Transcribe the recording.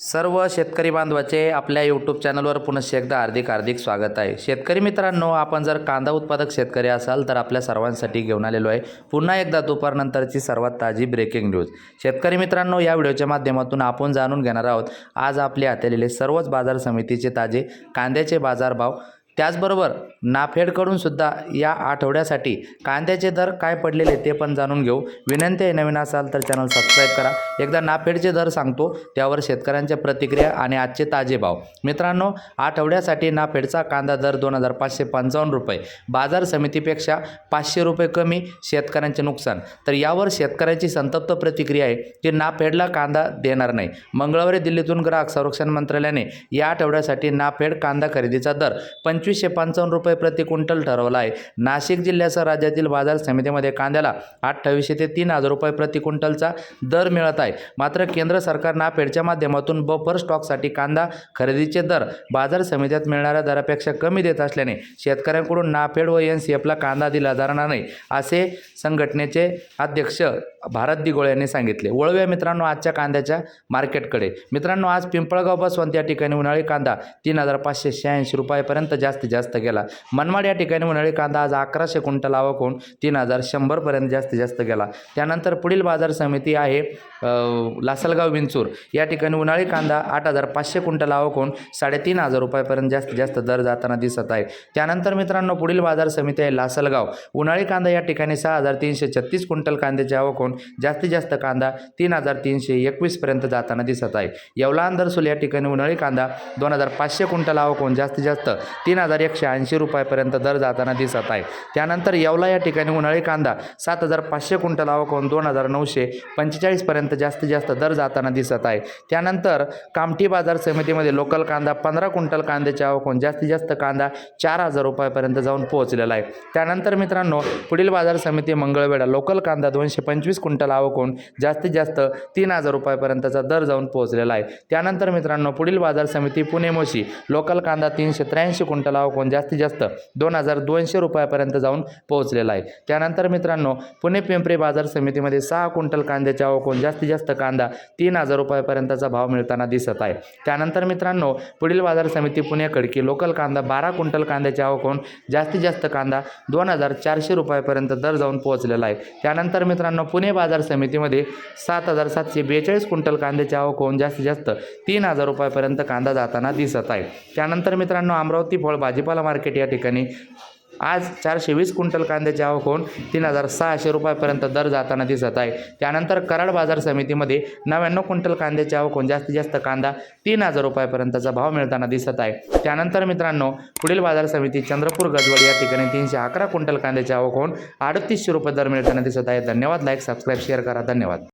सर्व शेतकरी बांधवाचे आपल्या यूट्यूब चॅनलवर पुनश्च एकदा हार्दिक हार्दिक स्वागत आहे. शेतकरी मित्रांनो आपण जर कांदा उत्पादक शेतकरी असाल तर आपल्या सर्वांसाठी घेऊन आलेलो आहे पुन्हा एकदा दुपारनंतरची सर्वात ताजी ब्रेकिंग न्यूज शेतकरी मित्रांनो या व्हिडिओच्या माध्यमातून आपण जाणून घेणार आहोत आज आपले हातालेले सर्वच बाजार समितीचे ताजे कांद्याचे बाजारभाव त्याचबरोबर नाफेडकडून सुद्धा या आठवड्यासाठी कांद्याचे दर काय पडलेले ते पण जाणून घेऊ. विनंती आहे नवीन असाल तर चॅनल सबस्क्राईब करा. एकदा नाफेडचे दर सांगतो त्यावर शेतकऱ्यांच्या प्रतिक्रिया आणि आजचे ताजे भाव. मित्रांनो आठवड्यासाठी नाफेडचा कांदा दर दोन हजार पाचशे पंचावन्न रुपये. बाजार समितीपेक्षा पाचशे रुपये कमी शेतकऱ्यांचे नुकसान. तर यावर शेतकऱ्यांची संतप्त प्रतिक्रिया आहे की नाफेडला कांदा देणार नाही. मंगळवारी दिल्लीतून ग्राहक संरक्षण मंत्रालयाने या आठवड्यासाठी नाफेड कांदा खरेदीचा दर पंचवीसशे पंचावन्न रुपये प्रति क्विंटल ठरवला आहे. नाशिक जिल्ह्यासह राज्यातील बाजार समितीमध्ये कांद्याला अठ्ठावीसशे ते तीन हजार रुपये प्रति क्विंटलचा दर मिळत आहे. मात्र केंद्र सरकार नाफेडच्या माध्यमातून बफर स्टॉकसाठी कांदा खरेदीचे दर बाजार समित्यात मिळणाऱ्या दरापेक्षा कमी देत असल्याने शेतकऱ्यांकडून नाफेड व एन सी एफला कांदा दिला जाणार नाही असे संघटनेचे अध्यक्ष भारत दिगोळे यांनी सांगितले. वळव्या मित्रांनो आजच्या कांद्याच्या मार्केटकडे. मित्रांनो आज पिंपळगाव बसवंत या ठिकाणी उन्हाळी कांदा तीन हजार पाचशे शहाऐंशी रुपयापर्यंत जास्तीत जास्त गेला. मनमाड या ठिकाणी उन्हाळी कांदा आज अकराशे क्विंटल आवक होऊन तीन हजार शंभरपर्यंत जास्तीत जास्त गेला. त्यानंतर पुढील बाजार समिती आहे लासलगाव विंचूर. या ठिकाणी उन्हाळी कांदा आठ हजार पाचशे क्विंटल आवक होऊन साडेतीन हजार रुपयापर्यंत जास्तीत जास्त दर जाताना दिसत आहे. त्यानंतर मित्रांनो पुढील बाजार समिती आहे लासलगाव. उन्हाळी कांदा या ठिकाणी सहा हजार तीनशे छत्तीस क्विंटल कांद्याची आवक होऊन जास्तीत जास्त कांदा तीन हजार तीनशे एकवीसपर्यंत जाताना दिसत आहे. येवला अंदरसूल या ठिकाणी उन्हाळी कांदा दोन हजार पाचशे क्विंटल आवकून जास्तीत जास्त तीन हजार एकशे ऐंशी रुपयापर्यंत दर जाताना दिसत आहे. त्यानंतर येवला या ठिकाणी उन्हाळी कांदा सात हजार पाचशे क्विंटल आवकून दोन हजार नऊशे पंचेचाळीसपर्यंत जास्तीत जास्त दर जाताना दिसत आहे. त्यानंतर कामठी बाजार समितीमध्ये लोकल कांदा पंधरा क्विंटल कांद्याची आवकून जास्तीत जास्त कांदा चार हजार रुपयापर्यंत जाऊन पोहोचलेला आहे. त्यानंतर मित्रांनो पुढील बाजार समिती मंगळवेढा लोकल कांदा दोनशे पंचवीस क्विंटल आवक होऊन जास्तीत जास्त तीन हजार रुपयापर्यंतचा दर जाऊन पोहोचलेला आहे. त्यानंतर मित्रांनो पुढील बाजार समिती पुणे मोशी लोकल कांदा तीनशे त्र्याऐंशी क्विंटल आवक होऊन जास्तीत जास्त दोन हजार दोनशे रुपयापर्यंत जाऊन पोहोचलेला आहे. त्यानंतर मित्रांनो पुणे पिंपरी बाजार समितीमध्ये सहा क्विंटल कांद्याची आवक होऊन जास्तीत जास्त कांदा तीन हजार रुपयापर्यंतचा भाव मिळताना दिसत आहे. त्यानंतर मित्रांनो पुढील बाजार समिती पुणे खडकी लोकल कांदा बारा क्विंटल कांद्याची आवक होऊन जास्तीत जास्त कांदा दोन हजार चारशे रुपयापर्यंत दर जाऊन पोहोचलेला आहे. त्यानंतर मित्रांनो पुणे पुणे बाजार समितीमध्ये सात हजार सातशे बेचाळीस क्विंटल कांद्याची आवक होऊन जास्तीत जास्त तीन हजार रुपयापर्यंत कांदा जाताना दिसत आहे. त्यानंतर मित्रांनो अमरावती फळ भाजीपाला मार्केट या ठिकाणी आज चारशे वीस क्विंटल कांद्याची आवक होऊन तीन हजार सहाशे रुपयापर्यंत दर जाताना दिसत आहे. त्यानंतर कराड बाजार समितीमध्ये नव्याण्णव क्विंटल कांद्याची आवक होऊन जास्तीत जास्त कांदा तीन हजार रुपयापर्यंतचा भाव मिळताना दिसत आहे. त्यानंतर मित्रांनो पुढील बाजार समिती चंद्रपूर गजवड या ठिकाणी तीनशे अकरा क्विंटल कांद्याची आवक होऊन अडतीसशे रुपये दर मिळताना दिसत आहे. धन्यवाद. लाईक सबस्क्राईब शेअर करा. धन्यवाद.